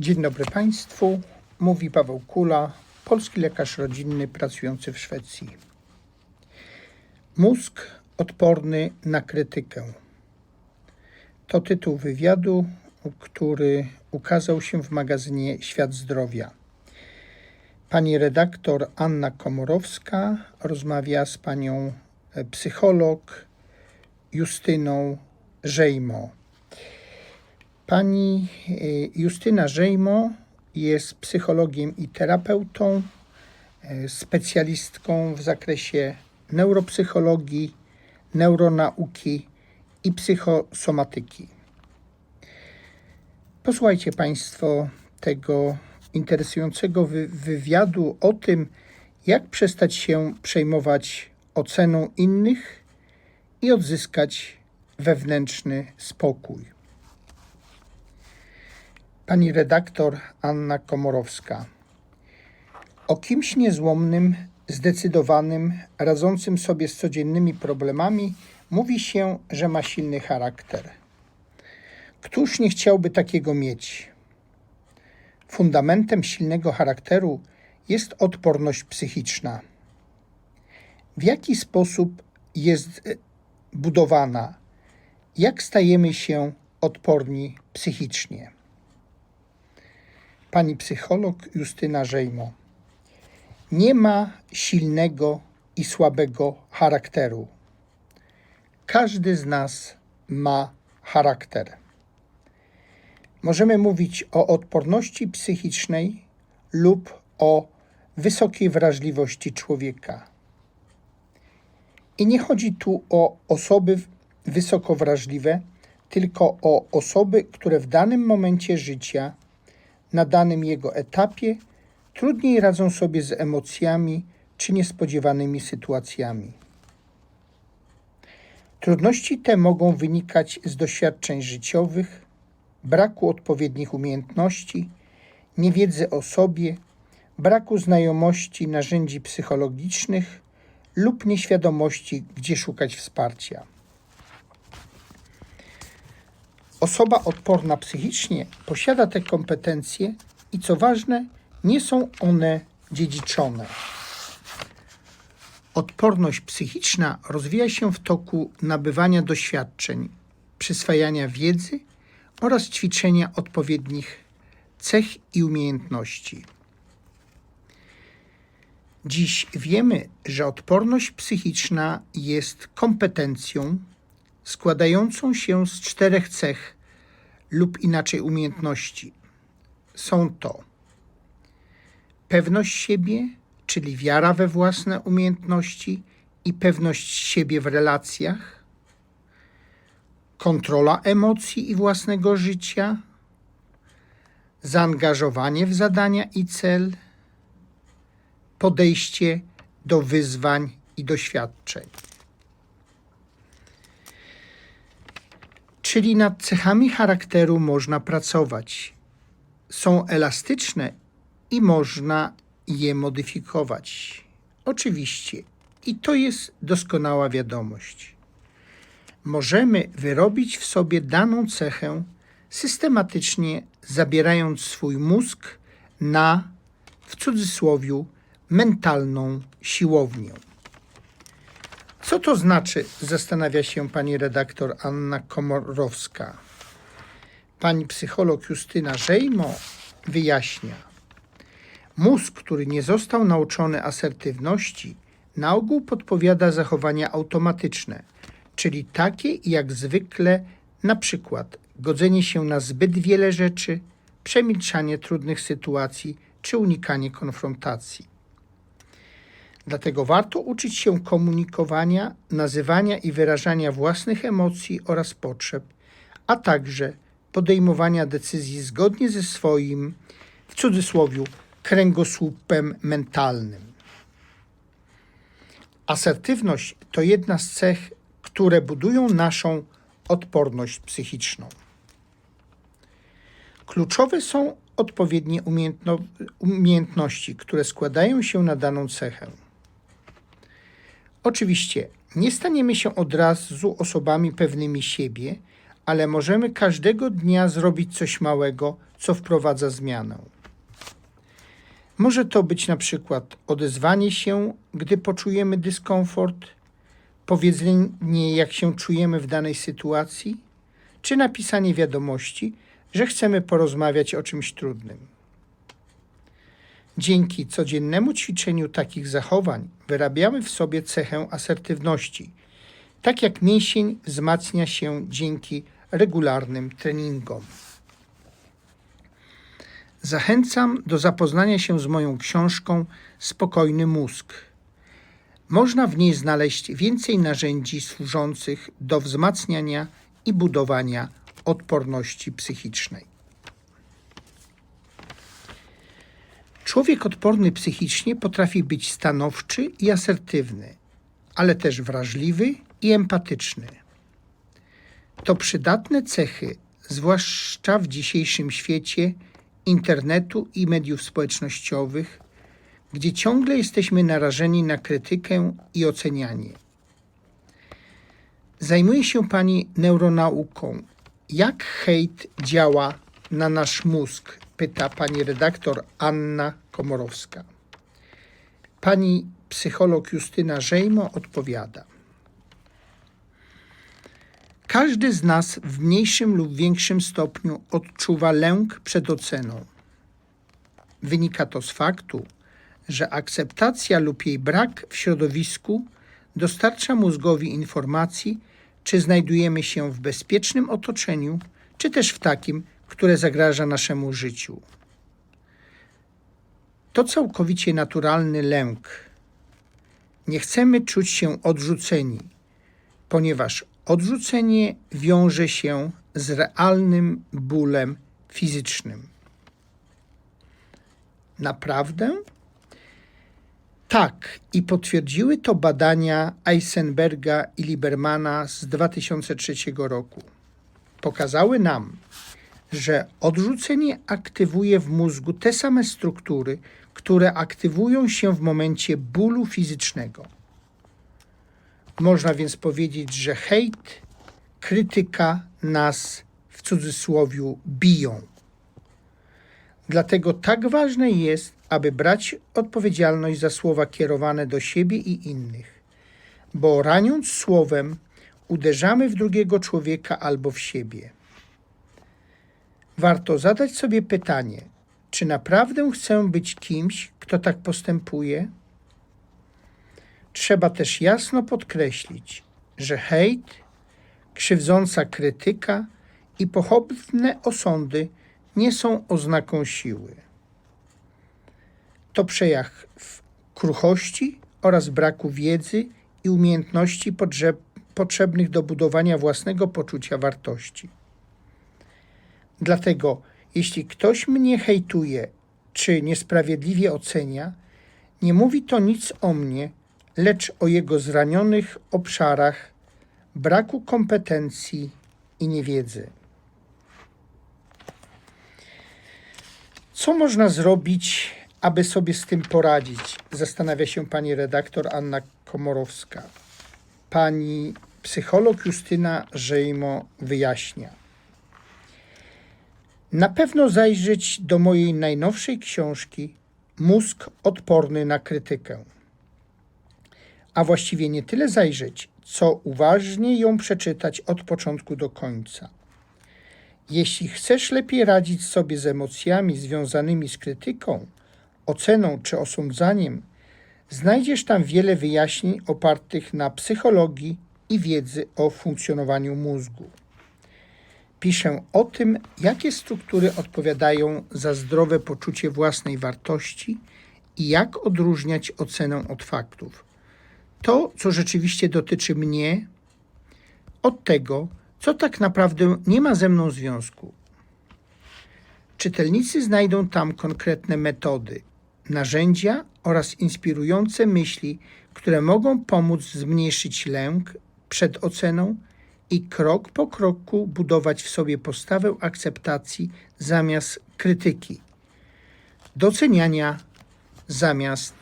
Dzień dobry Państwu. Mówi Paweł Kula, polski lekarz rodzinny pracujący w Szwecji. Mózg odporny na krytykę. To tytuł wywiadu, który ukazał się w magazynie Świat Zdrowia. Pani redaktor Anna Komorowska rozmawia z panią psycholog Justyną Żejmo. Pani y, Justyna Żejmo jest psychologiem i terapeutą, y, specjalistką w zakresie neuropsychologii, neuronauki i psychosomatyki. Posłuchajcie Państwo tego interesującego wy- wywiadu o tym, jak przestać się przejmować oceną innych i odzyskać wewnętrzny spokój. Pani redaktor Anna Komorowska. O kimś niezłomnym, zdecydowanym, radzącym sobie z codziennymi problemami mówi się, że ma silny charakter. Któż nie chciałby takiego mieć? Fundamentem silnego charakteru jest odporność psychiczna. W jaki sposób jest e, budowana? Jak stajemy się odporni psychicznie? Pani psycholog Justyna Żejmo. Nie ma silnego i słabego charakteru. Każdy z nas ma charakter. Możemy mówić o odporności psychicznej lub o wysokiej wrażliwości człowieka. I nie chodzi tu o osoby wysoko wrażliwe, tylko o osoby, które w danym momencie życia, na danym jego etapie, trudniej radzą sobie z emocjami czy niespodziewanymi sytuacjami. Trudności te mogą wynikać z doświadczeń życiowych, braku odpowiednich umiejętności, niewiedzy o sobie, braku znajomości narzędzi psychologicznych lub nieświadomości, gdzie szukać wsparcia. Osoba odporna psychicznie posiada te kompetencje i co ważne, nie są one dziedziczone. Odporność psychiczna rozwija się w toku nabywania doświadczeń, przyswajania wiedzy oraz ćwiczenia odpowiednich cech i umiejętności. Dziś wiemy, że odporność psychiczna jest kompetencją składającą się z czterech cech lub inaczej umiejętności. Są to pewność siebie, czyli wiara we własne umiejętności i pewność siebie w relacjach, kontrola emocji i własnego życia, zaangażowanie w zadania i cel, podejście do wyzwań i doświadczeń. Czyli nad cechami charakteru można pracować. Są elastyczne i można je modyfikować. Oczywiście, i to jest doskonała wiadomość. Możemy wyrobić w sobie daną cechę, systematycznie zabierając swój mózg na, w cudzysłowie, mentalną siłownię. Co to znaczy, zastanawia się pani redaktor Anna Komorowska. Pani psycholog Justyna Żejmo wyjaśnia. Mózg, który nie został nauczony asertywności, na ogół podpowiada zachowania automatyczne, czyli takie jak zwykle, na przykład godzenie się na zbyt wiele rzeczy, przemilczanie trudnych sytuacji czy unikanie konfrontacji. Dlatego warto uczyć się komunikowania, nazywania i wyrażania własnych emocji oraz potrzeb, a także podejmowania decyzji zgodnie ze swoim, w cudzysłowie, kręgosłupem mentalnym. Asertywność to jedna z cech, które budują naszą odporność psychiczną. Kluczowe są odpowiednie umiejętno- umiejętności, które składają się na daną cechę. Oczywiście nie staniemy się od razu osobami pewnymi siebie, ale możemy każdego dnia zrobić coś małego, co wprowadza zmianę. Może to być na przykład odezwanie się, gdy poczujemy dyskomfort, powiedzenie, jak się czujemy w danej sytuacji, czy napisanie wiadomości, że chcemy porozmawiać o czymś trudnym. Dzięki codziennemu ćwiczeniu takich zachowań wyrabiamy w sobie cechę asertywności, tak jak mięsień wzmacnia się dzięki regularnym treningom. Zachęcam do zapoznania się z moją książką Spokojny mózg. Można w niej znaleźć więcej narzędzi służących do wzmacniania i budowania odporności psychicznej. Człowiek odporny psychicznie potrafi być stanowczy i asertywny, ale też wrażliwy i empatyczny. To przydatne cechy, zwłaszcza w dzisiejszym świecie internetu i mediów społecznościowych, gdzie ciągle jesteśmy narażeni na krytykę i ocenianie. Zajmuje się Pani neuronauką. Jak hejt działa na nasz mózg? Pyta pani redaktor Anna Komorowska. Pani psycholog Justyna Żejmo odpowiada. Każdy z nas w mniejszym lub większym stopniu odczuwa lęk przed oceną. Wynika to z faktu, że akceptacja lub jej brak w środowisku dostarcza mózgowi informacji, czy znajdujemy się w bezpiecznym otoczeniu, czy też w takim, które zagraża naszemu życiu. To całkowicie naturalny lęk. Nie chcemy czuć się odrzuceni, ponieważ odrzucenie wiąże się z realnym bólem fizycznym. Naprawdę? Tak, i potwierdziły to badania Eisenberga i Liebermana z 2003 roku. Pokazały nam, że odrzucenie aktywuje w mózgu te same struktury, które aktywują się w momencie bólu fizycznego. Można więc powiedzieć, że hejt, krytyka nas w cudzysłowie biją. Dlatego tak ważne jest, aby brać odpowiedzialność za słowa kierowane do siebie i innych, bo raniąc słowem, uderzamy w drugiego człowieka albo w siebie. Warto zadać sobie pytanie, czy naprawdę chcę być kimś, kto tak postępuje? Trzeba też jasno podkreślić, że hejt, krzywdząca krytyka i pochopne osądy nie są oznaką siły. To przejaw kruchości oraz braku wiedzy i umiejętności potrzebnych do budowania własnego poczucia wartości. Dlatego, jeśli ktoś mnie hejtuje czy niesprawiedliwie ocenia, nie mówi to nic o mnie, lecz o jego zranionych obszarach braku kompetencji i niewiedzy. Co można zrobić, aby sobie z tym poradzić? Zastanawia się pani redaktor Anna Komorowska. Pani psycholog Justyna Żejmo wyjaśnia. Na pewno zajrzeć do mojej najnowszej książki Mózg odporny na krytykę. A właściwie nie tyle zajrzeć, co uważnie ją przeczytać od początku do końca. Jeśli chcesz lepiej radzić sobie z emocjami związanymi z krytyką, oceną czy osądzaniem, znajdziesz tam wiele wyjaśnień opartych na psychologii i wiedzy o funkcjonowaniu mózgu. Piszę o tym, jakie struktury odpowiadają za zdrowe poczucie własnej wartości i jak odróżniać ocenę od faktów. To, co rzeczywiście dotyczy mnie, od tego, co tak naprawdę nie ma ze mną związku. Czytelnicy znajdą tam konkretne metody, narzędzia oraz inspirujące myśli, które mogą pomóc zmniejszyć lęk przed oceną i krok po kroku budować w sobie postawę akceptacji zamiast krytyki, doceniania zamiast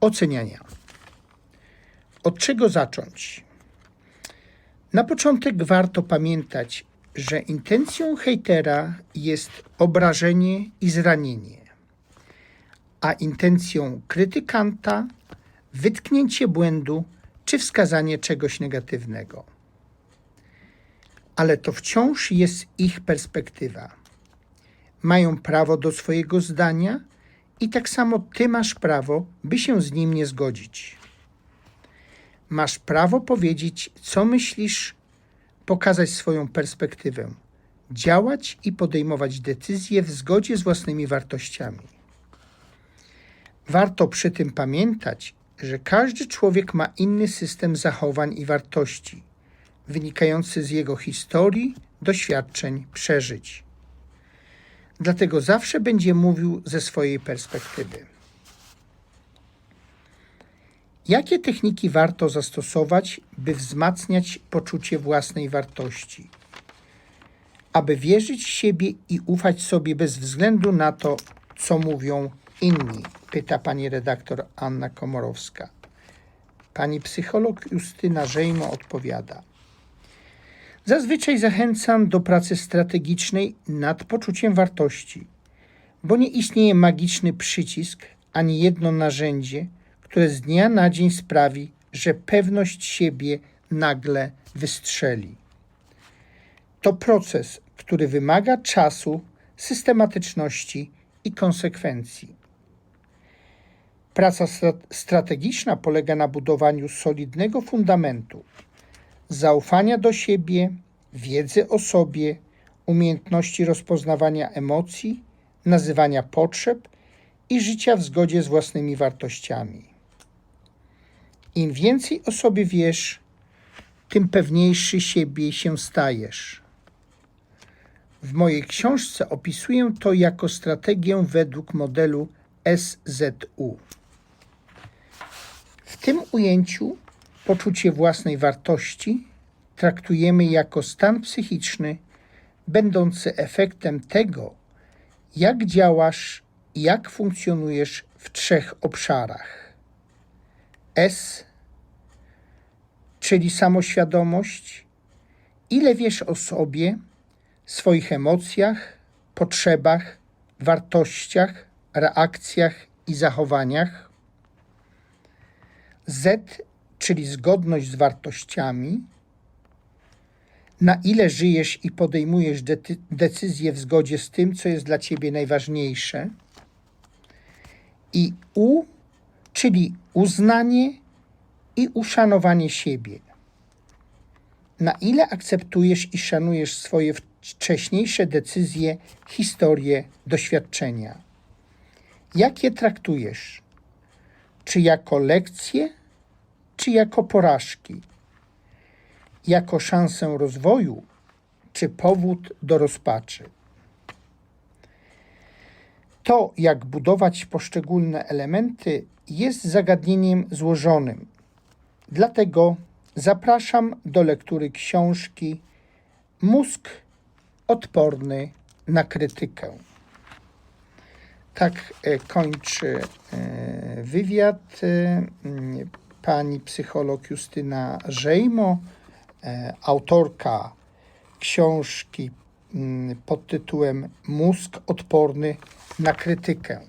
oceniania. Od czego zacząć? Na początek warto pamiętać, że intencją hejtera jest obrażenie i zranienie, a intencją krytykanta wytknięcie błędu czy wskazanie czegoś negatywnego. Ale to wciąż jest ich perspektywa. Mają prawo do swojego zdania i tak samo ty masz prawo, by się z nim nie zgodzić. Masz prawo powiedzieć, co myślisz, pokazać swoją perspektywę, działać i podejmować decyzje w zgodzie z własnymi wartościami. Warto przy tym pamiętać, że każdy człowiek ma inny system zachowań i wartości, wynikający z jego historii, doświadczeń, przeżyć. Dlatego zawsze będzie mówił ze swojej perspektywy. Jakie techniki warto zastosować, by wzmacniać poczucie własnej wartości? Aby wierzyć w siebie i ufać sobie bez względu na to, co mówią inni? Pyta pani redaktor Anna Komorowska. Pani psycholog Justyna Żejmo odpowiada. Zazwyczaj zachęcam do pracy strategicznej nad poczuciem wartości, bo nie istnieje magiczny przycisk ani jedno narzędzie, które z dnia na dzień sprawi, że pewność siebie nagle wystrzeli. To proces, który wymaga czasu, systematyczności i konsekwencji. Praca stra- strategiczna polega na budowaniu solidnego fundamentu, zaufania do siebie, wiedzy o sobie, umiejętności rozpoznawania emocji, nazywania potrzeb i życia w zgodzie z własnymi wartościami. Im więcej o sobie wiesz, tym pewniejszy siebie się stajesz. W mojej książce opisuję to jako strategię według modelu SZU. W tym ujęciu poczucie własnej wartości traktujemy jako stan psychiczny, będący efektem tego, jak działasz i jak funkcjonujesz w trzech obszarach. S, czyli samoświadomość, ile wiesz o sobie, swoich emocjach, potrzebach, wartościach, reakcjach i zachowaniach. Z, czyli zgodność z wartościami, na ile żyjesz i podejmujesz de- decyzje w zgodzie z tym, co jest dla ciebie najważniejsze. I U, czyli uznanie i uszanowanie siebie. Na ile akceptujesz i szanujesz swoje wcześniejsze decyzje, historie, doświadczenia. Jak je traktujesz? Czy jako lekcje, czy jako porażki? Jako szansę rozwoju, czy powód do rozpaczy? To, jak budować poszczególne elementy, jest zagadnieniem złożonym. Dlatego zapraszam do lektury książki Mózg odporny na krytykę. Tak e, kończy e, wywiad e, pani psycholog Justyna Żejmo, e, autorka książki mm, pod tytułem Mózg odporny na krytykę.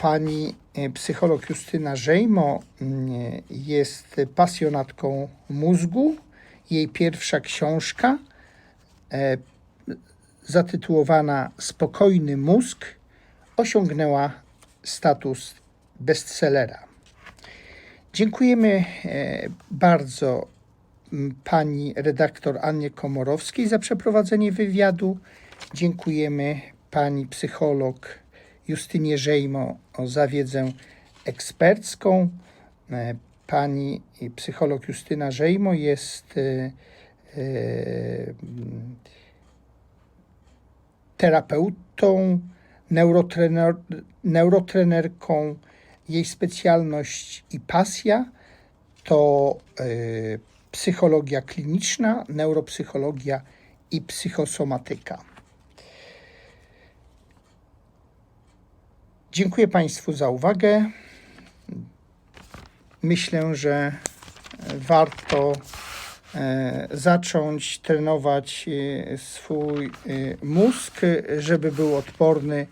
Pani e, psycholog Justyna Żejmo mm, jest pasjonatką mózgu. Jej pierwsza książka e, zatytułowana Spokojny mózg osiągnęła status bestsellera. Dziękujemy e, bardzo pani redaktor Annie Komorowskiej za przeprowadzenie wywiadu. Dziękujemy pani psycholog Justynie Żejmo za wiedzę ekspercką. E, Pani psycholog Justyna Żejmo jest e, terapeutą, neurotrener, neurotrenerką. Jej specjalność i pasja to e, psychologia kliniczna, neuropsychologia i psychosomatyka. Dziękuję Państwu za uwagę. Myślę, że warto e, zacząć trenować e, swój mózg, żeby był odporny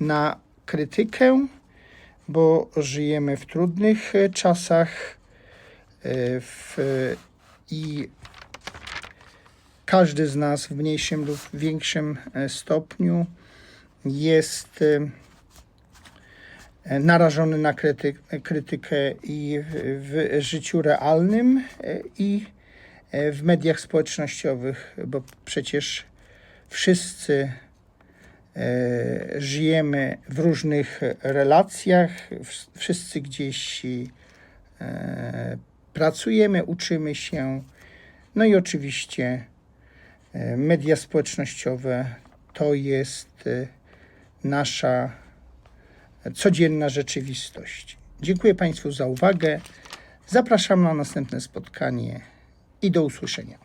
na krytykę, bo żyjemy w trudnych e, czasach e, w, i każdy z nas w mniejszym lub większym e, stopniu jest e, e, narażony na kryty, krytykę i w, życiu realnym, e, i e, w mediach społecznościowych, bo przecież wszyscy e, żyjemy w różnych relacjach, wszyscy gdzieś e, pracujemy, uczymy się, no i oczywiście e, media społecznościowe to jest e, nasza codzienna rzeczywistość. Dziękuję Państwu za uwagę. Zapraszam na następne spotkanie i do usłyszenia.